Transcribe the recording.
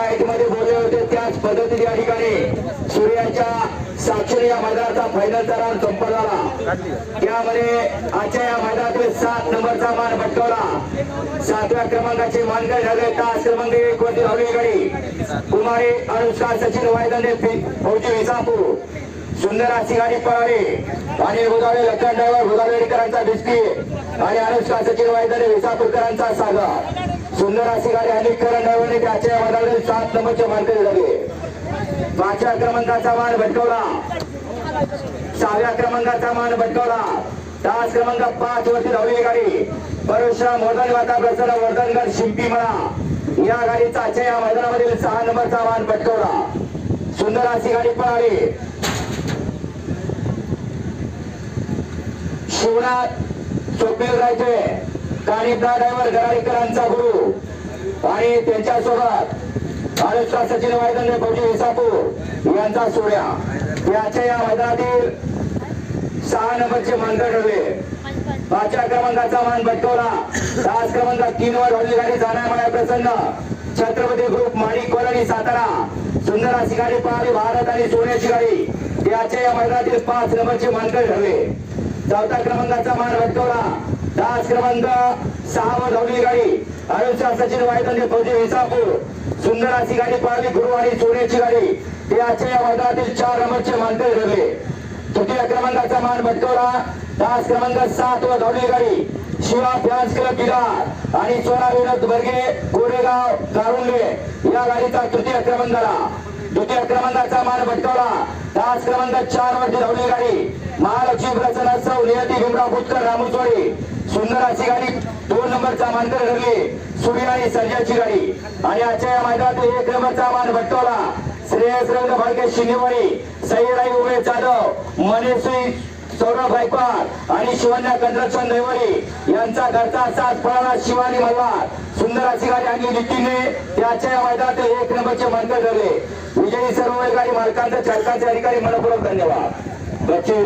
मध्ये बोलले होते त्याच पद्धतीने या ठिकाणी सूर्याच्या साक्षर या मैदानाचा फायनलचा राऊंड संपन्न झाला. त्यामध्ये आजच्या या मैदानातील सात नंबरचा मान पटकावला. सातव्या क्रमांकाचे मानकर झाले? तास क्रमांक एक वरती धावली गाडी? कुमारी अनुष्का सचिन वायदने फौजी विसापूर. सुंदर अशी गाडी पळाली. आणि गोदावरी लक्ष्मण ड्रायव्हर गोदावरीकरांचा बिस्की आणि अनुष्का सचिन वायदने विसापूरकरांचा सागर. सुंदर अशी गाडी अनेक करण त्याच्या मैदानातील सात नंबरचे मानकरी झाले. पाचव्या क्रमांकाचा मान भटकवला. सहाव्या क्रमांकाचा मान भटकवला. तास क्रमांक पाच वरती धावली गाडी. परशुराम वर्धन माता प्रसन्न वर्धनगड शिंपी म्हणा. या गाडीचा आजच्या या मैदानामधील सहा नंबरचा मान भटकवला. सुंदर अशी गाडी पळाली. शिवनाथ स्वप्नील राहायचे कानिका ड्रायव्हर गराडीकरांचा गुरु आणि त्यांच्यासोबत महाराष्ट्र सचिन वायदंडे फौजी विसापूर यांचा सोहळ्या याच्या या मैदानातील सहा नंबरचे मानकर ठरले. पाचव्या क्रमांकाचा मान भटकवला. तास क्रमांक तीन वर हल्ली गाडी जाण्यामुळे प्रसन्न. Chhatrapati group Manik colony Satara. सुंदर अशी गाडी पाहावी भारत आणि सोन्याची गाडी. याच्या या मैदानातील पाच नंबरचे मानकर ठरले. चौथ्या क्रमांकाचा मान भटकवला. क्रमांक सहा व धावली गाडी. अनुषा सचिन वायदंडे फौजी विसापूर. सुंदर अशी गाडी पळाली गुरुवारी सोन्याची गाडी. त्याच्या या मैदानातील चार नंबरचे मानते ठरले. तृतीय क्रमांकाचा मान भटकवला तास क्रमांक सात व धावली गाडी. शिवा फॅन्स क्लब बिलार आणि सोना विनोद बर्गे गोरेगाव कारुंडे या गाडीचा तृतीय क्रमांकाला द्वितीय क्रमांकाचा मान भटकवला तास क्रमांक चार वरती धावली गाडी. महालक्ष्मी प्रसन्न सौ नियती भीमराव भुतकर रामुसवाडी सुंदर गाडी दोन नंबरचा मानकर ठरली सूर्य आणि सर्जाची गाडी. आणि आजच्या या मैदानात एक नंबरचा मान भटकवला श्रेयस रंग भालके शिंदेवाडी. सईराई उमेश जाधव मनेश्री सौरभ गायकवाड आणि शिवन्या कंद्रक्षण दैवरी यांचा घरचा सात फळाला शिवानी मल्हार. सुंदर अशी गाडी आणली नितीनने त्याच्या या मैदानात एक नंबरचे मानकर ठरले विजयी सर्व गाडी मालकांचे चालकांचे अधिकारी मनपूर्वक धन्यवाद. बच्चे